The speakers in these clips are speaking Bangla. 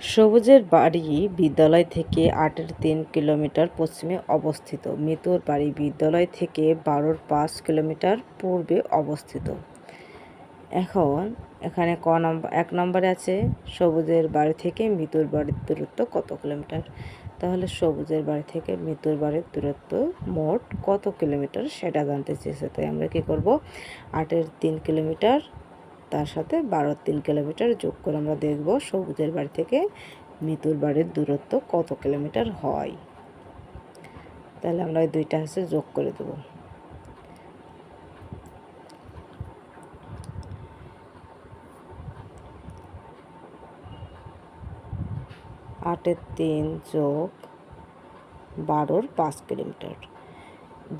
সবুজের বাড়ি বিদ্যালয় থেকে আটের তিন কিলোমিটার পশ্চিমে অবস্থিত। মিতুর বাড়ি বিদ্যালয় থেকে বারোর পাঁচ কিলোমিটার পূর্বে অবস্থিত। এখন এখানে ক নম্বর এক নম্বরে আছে, সবুজের বাড়ি থেকে মিতুর বাড়ির দূরত্ব কত কিলোমিটার? তাহলে সবুজের বাড়ি থেকে মিতুর বাড়ির দূরত্ব মোট কত কিলোমিটার সেটা জানতে চেয়েছে। তাই আমরা কী করব? আটের তিন কিলোমিটার তার সাথে বারো তিন কিলোমিটার যোগ করে আমরা দেখব সবুজের বাড়ি থেকে মিতুর বাড়ির দূরত্ব কত কিলোমিটার হয়। তাহলে আমরা ওই দুইটা হচ্ছে যোগ করে দেব। আটের তিন যোগ বারোর পাঁচ কিলোমিটার।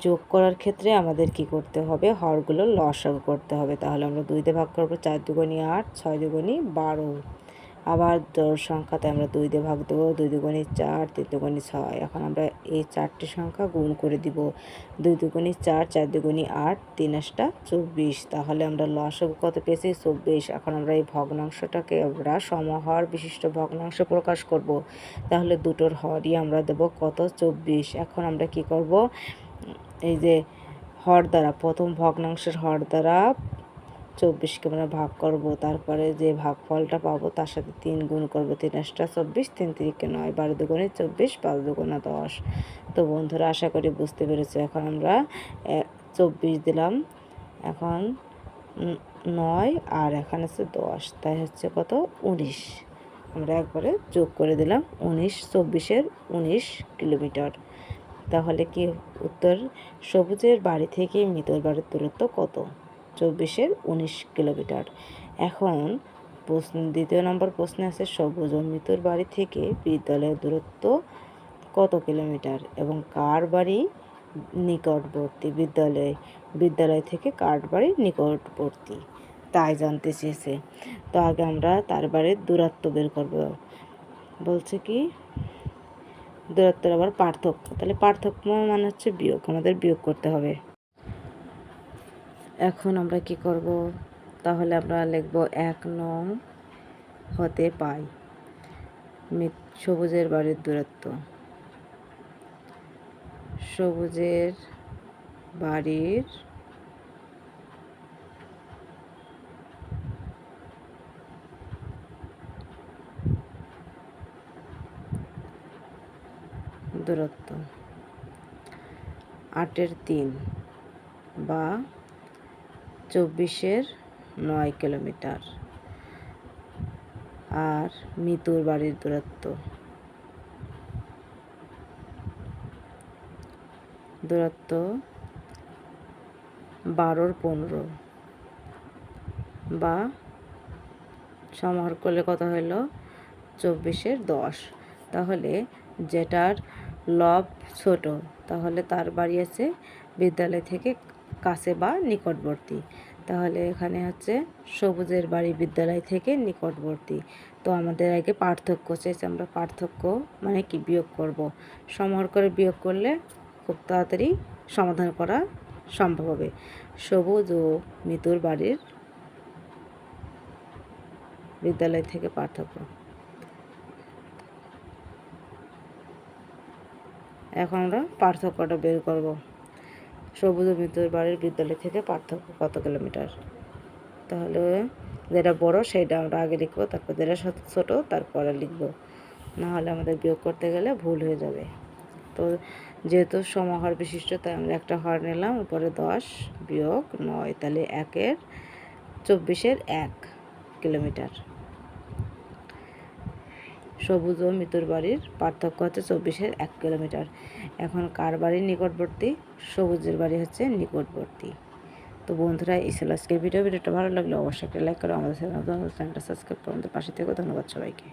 যোগ করার ক্ষেত্রে আমাদের কি করতে হবে? হরগুলো লসাগু করতে হবে। তাহলে আমরা দুইতে ভাগ করব, চার দুগুণি আট, ছয় দুগুণি বারো। আবার দশ সংখ্যাতে আমরা দুই দিয়ে ভাগ দেবো, দুই দুগুণি চার, তিন দুগুণি ছয়। এখন আমরা এই চারটি সংখ্যা গুণ করে দিব। দুই দুগুণি চার চার দুগুণি আট, তিন আটটা চব্বিশ। তাহলে আমরা লসাগু কত পেয়েছি? চব্বিশ। এখন আমরা এই ভগ্নাংশটাকে আমরা সমহর বিশিষ্ট ভগ্নাংশ প্রকাশ করব। তাহলে দুটোর হরই আমরা দেব কত? চব্বিশ। এখন আমরা কি করব? এই যে হর দ্বারা, প্রথম ভগ্নাংশের হর দ্বারা চব্বিশকে আমরা ভাগ করব, তারপরে যে ভাগফলটা পাবো তার সাথে তিন গুণ করব, তিন আটটা চব্বিশ, তিন তিরিকে নয়, বারো দুগুণে চব্বিশ, পাঁচ দুগুণে দশ। তো বন্ধুরা, আশা করি বুঝতে পেরেছি, এখন আমরা চব্বিশ দিলাম, এখন নয়, আর এখানে হচ্ছে দশ, তাই হচ্ছে কত? উনিশ। আমরা একবারে যোগ করে দিলাম, উনিশ, চব্বিশের উনিশ কিলোমিটার। তাহলে কি উত্তর? সবুজের বাড়ি থেকে মৃতর বাড়ির দূরত্ব কত? চব্বিশের উনিশ কিলোমিটার। এখন প্রশ্ন, দ্বিতীয় নম্বর প্রশ্নে আছে, সবুজ ও মৃতর বাড়ি থেকে বিদ্যালয়ের দূরত্ব কত কিলোমিটার এবং কার বাড়ি নিকটবর্তী বিদ্যালয়? বিদ্যালয় থেকে কার বাড়ি নিকটবর্তী? তাই জানতে চেয়েছে। তো আগে আমরা তার বাড়ির দূরত্ব বের করব। বলছে কি দূরত্বের আবার পার্থক্য। তাহলে পার্থক্য মানে হচ্ছে বিয়োগ, আমাদের বিয়োগ করতে হবে। এখন আমরা কি করব? তাহলে আমরা লিখব এক নং হতে পাই। সবুজের বাড়ির দূরত্ব। সবুজের বাড়ির দূরত্ব। আটের তিন বা চব্বিশের নয় কিলোমিটার। আর মিতুর বাড়ির দূরত্ব। দূরত্ব বারোর পনেরো বা সমাহার করলে কত হইল? চব্বিশের দশ। তাহলে যেটার লব ছোট। তাহলে তার বাড়ি আছে বিদ্যালয় থেকে কাছে বা নিকটবর্তী। তাহলে এখানে হচ্ছে সবুজের বাড়ি বিদ্যালয় থেকে নিকটবর্তী। তো আমাদের আগে পার্থক্য চেয়েছে আমরা পার্থক্য মানে কি বিয়োগ করব। সমাহার করে বিয়োগ করলে খুব তাড়াতাড়ি সমাধান করা সম্ভব হবে। সবুজ ও মৃতুর বাড়ির বিদ্যালয় থেকে পার্থক্য। এখন আমরা পার্থক্যটা বের করব। সবুজ মৃত্যুর বাড়ির বিদ্যালয় থেকে পার্থক্য কত কিলোমিটার? তাহলে যেটা বড় সেটা আমরা আগে লিখব, তারপর যেটা ছোটো তারপরে লিখব। নাহলে আমাদের বিয়োগ করতে গেলে ভুল হয়ে যাবে। তো যেহেতু সমাহার বিশিষ্ট, তাই আমরা একটা হর নিলাম, উপরে দশ বিয়োগ নয়, তাহলে একের চব্বিশের এক কিলোমিটার। সবুজ ও মৃতুর বাড়ির পার্থক্য হচ্ছে চব্বিশের এক কিলোমিটার। এখন কার বাড়ির নিকটবর্তী? সবুজের বাড়ি হচ্ছে নিকটবর্তী। তো বন্ধুরা, এই ছিল আজকের ভিডিও। ভিডিওটা ভালো লাগলে অবশ্যই একটা লাইক করে। আমাদের চ্যানেলটা সাবস্ক্রাইব করে। আমাদের পাশে থেকে। ধন্যবাদ সবাইকে।